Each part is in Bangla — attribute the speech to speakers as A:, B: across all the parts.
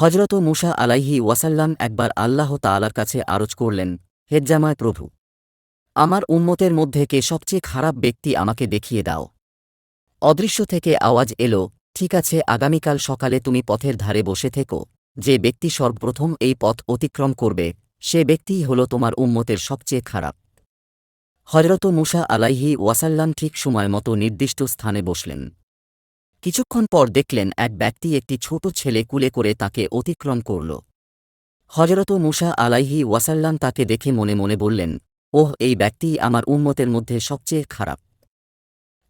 A: হজরত মুসা আলাইহি ওয়াসাল্লাম একবার আল্লাহ তাআলার কাছে আরজ করলেন হেজ্জামায় প্রভু, আমার উম্মতের মধ্যে কে সবচেয়ে খারাপ ব্যক্তি আমাকে দেখিয়ে দাও। অদৃশ্য থেকে আওয়াজ এলো, ঠিক আছে, আগামীকাল সকালে তুমি পথের ধারে বসে থেকো। যে ব্যক্তি সর্বপ্রথম এই পথ অতিক্রম করবে, সে ব্যক্তিই হল তোমার উম্মতের সবচেয়ে খারাপ। হজরত মুসা আলাইহি ওয়াসাল্লাম ঠিক সময় মতো নির্দিষ্ট স্থানে বসলেন। কিছুক্ষণ পর দেখলেন এক ব্যক্তি একটি ছোট ছেলে কুলে করে তাকে অতিক্রম করল। হজরত মুসা আলাইহি ওয়াসাল্লাম তাকে দেখে মনে মনে বললেন, ওহ, এই ব্যক্তি আমার উম্মতের মধ্যে সবচেয়ে খারাপ।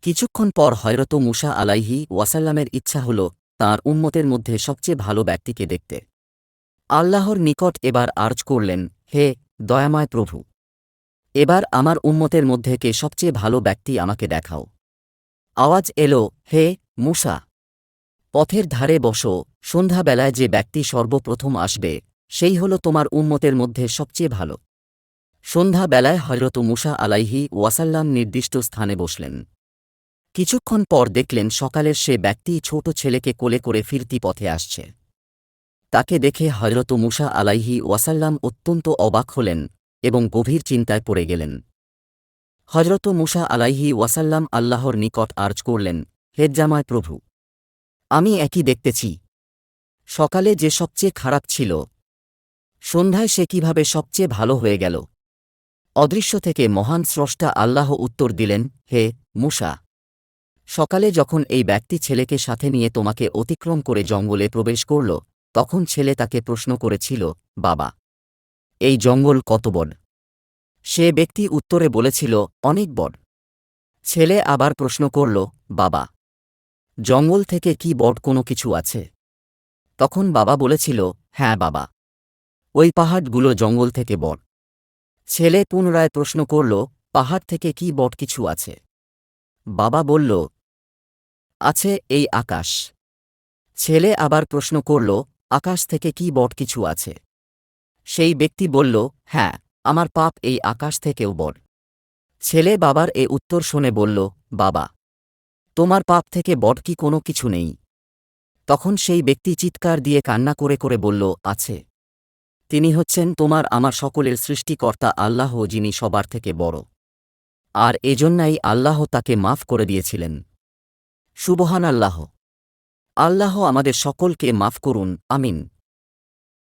A: কিছুক্ষণ পর হয়রত মুসা আলাইহি ওয়াসাল্লামের ইচ্ছা হল তাঁর উম্মতের মধ্যে সবচেয়ে ভালো ব্যক্তিকে দেখতে। আল্লাহর নিকট এবার আর্জ করলেন, হে দয়াময় প্রভু, এবার আমার উম্মতের মধ্যে কে সবচেয়ে ভালো ব্যক্তি আমাকে দেখাও। আওয়াজ এলো, হে মুসা, পথের ধারে বসো, সন্ধ্যাবেলায় যে ব্যক্তি সর্বপ্রথম আসবে, সেই হল তোমার উম্মতের মধ্যে সবচেয়ে ভালো। সন্ধ্যাবেলায় হজরত মুসা আলাইহি ওয়াসাল্লাম নির্দিষ্ট স্থানে বসলেন। কিছুক্ষণ পর দেখলেন সকালের সে ব্যক্তি ছোট ছেলেকে কোলে করে ফিরতি পথে আসছে। তাকে দেখে হজরত মুসা আলাইহি ওয়াসাল্লাম অত্যন্ত অবাক হলেন এবং গভীর চিন্তায় পড়ে গেলেন। হজরত মুসা আলাইহি ওয়াসাল্লাম আল্লাহর নিকট আর্জ করলেন হেজ্জামায় প্রভু। আমি একই দেখতেছি। সকালে যে সবচেয়ে খারাপ ছিল, সন্ধ্যায় সে কীভাবে সবচেয়ে ভালো হয়ে গেল। অদৃশ্য থেকে মহান স্রষ্টা আল্লাহ উত্তর দিলেন, হে মুসা, সকালে যখন এই ব্যক্তি ছেলেকে সাথে নিয়ে তোমাকে অতিক্রম করে জঙ্গলে প্রবেশ করল, তখন ছেলে তাকে প্রশ্ন করেছিল, বাবা, এই জঙ্গল কত বড়? সে ব্যক্তি উত্তরে বলেছিল, অনেক বড়। ছেলে আবার প্রশ্ন করল, বাবা জঙ্গল থেকে কি বট কোনো কিছু আছে? তখন বাবা বলেছিল হ্যাঁ বাবা। ওই পাহাড়গুলো জঙ্গল থেকে বট। ছেলে পুনরায় প্রশ্ন করল, পাহাড় থেকে কি বট কিছু আছে? বাবা বলল, আছে এই আকাশ। ছেলে আবার প্রশ্ন করল, আকাশ থেকে কি বট কিছু আছে? সেই ব্যক্তি বলল হ্যাঁ আমার পাপ এই আকাশ থেকেও বড় ছেলে বাবার এ উত্তর শুনে বলল, বাবা তোমার পাপ থেকে বড় কি কোনো কিছু নেই? তখন সেই ব্যক্তি চিৎকার দিয়ে কান্না করে করে বলল, আছে। তিনি হচ্ছেন তোমার আমার সকলের সৃষ্টিকর্তা আল্লাহ যিনি সবার থেকে বড়। আর এজন্যই আল্লাহ তাকে মাফ করে দিয়েছিলেন। সুবহান আল্লাহ আল্লাহ আমাদের সকলকে মাফ করুন, আমিন।